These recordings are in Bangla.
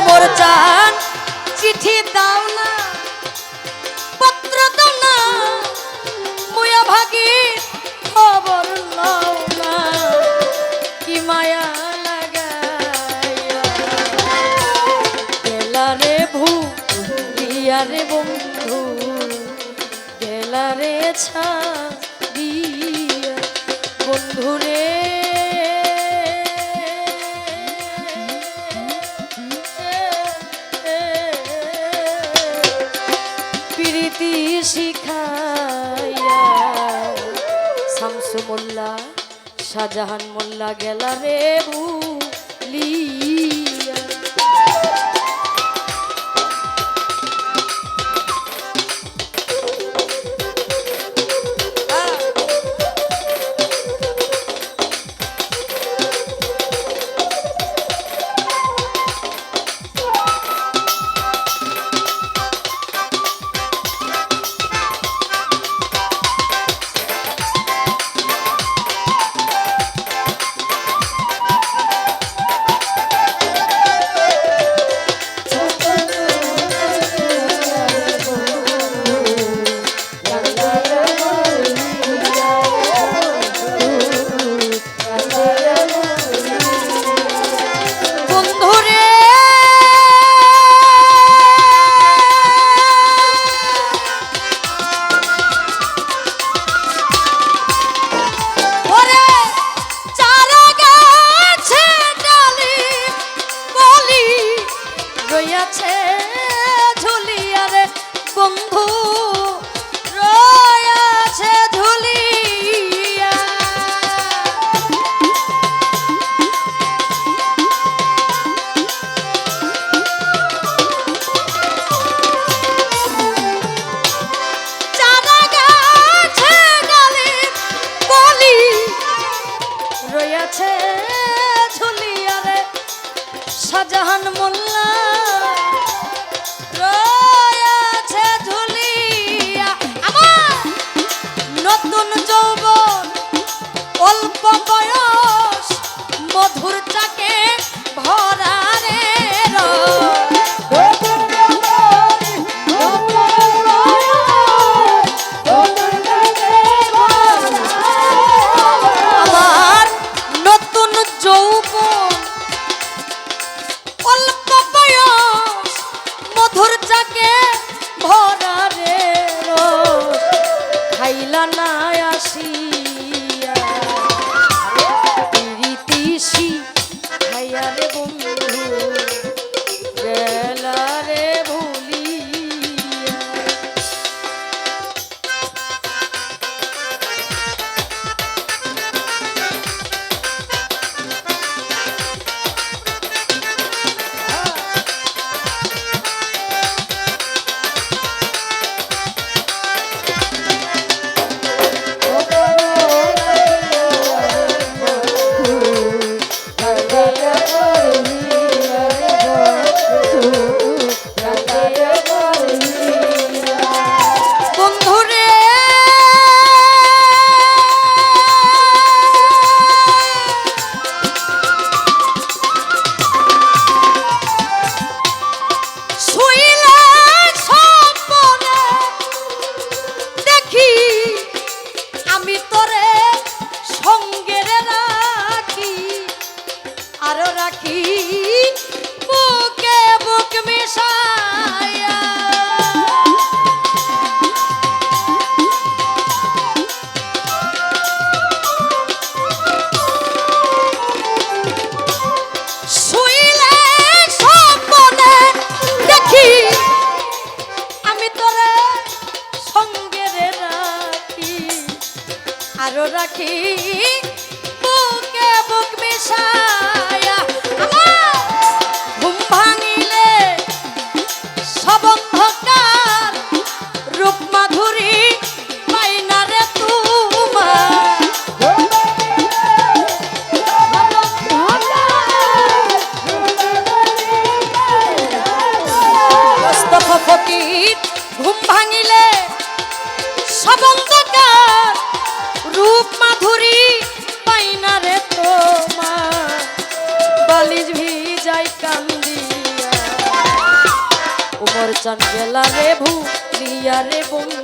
খবর চান। চিঠি দাও না, পত্র দাও না, মুয়া ভাগি খবর নাও না। কি মায়া লাগাইয়া। গেলা রে ভূ দিয়া রে বন্ধু, গেলা রে ছাড়িয়া বন্ধু প্রীতি শিখাইয়া। শামসু মোল্লা শাহজাহান মোল্লা গেলা রে ভুলিয়া রইয়াছে আরও রাখি বুকে বুক মিশায়া চান গেলা রে ভুলিয়া রে বন্ধু।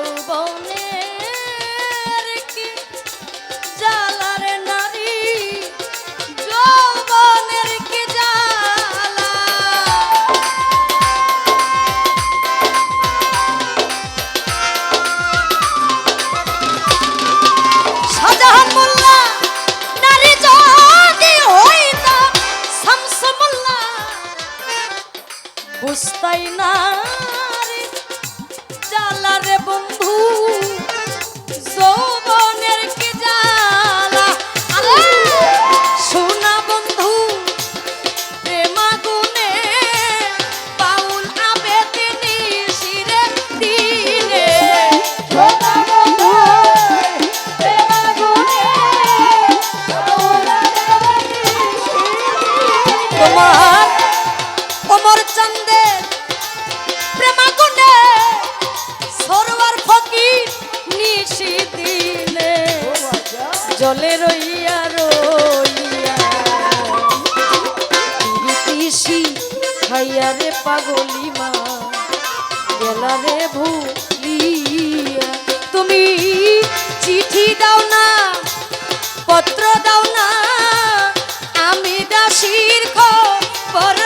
যৌবনের জলে রইয়া রইয়া। পিসি খাইয়া রে পাগলি মা, গেলা রে ভুলিয়া। তুমি চিঠি দাও না, পত্র দাও না, আমি দাসির খবর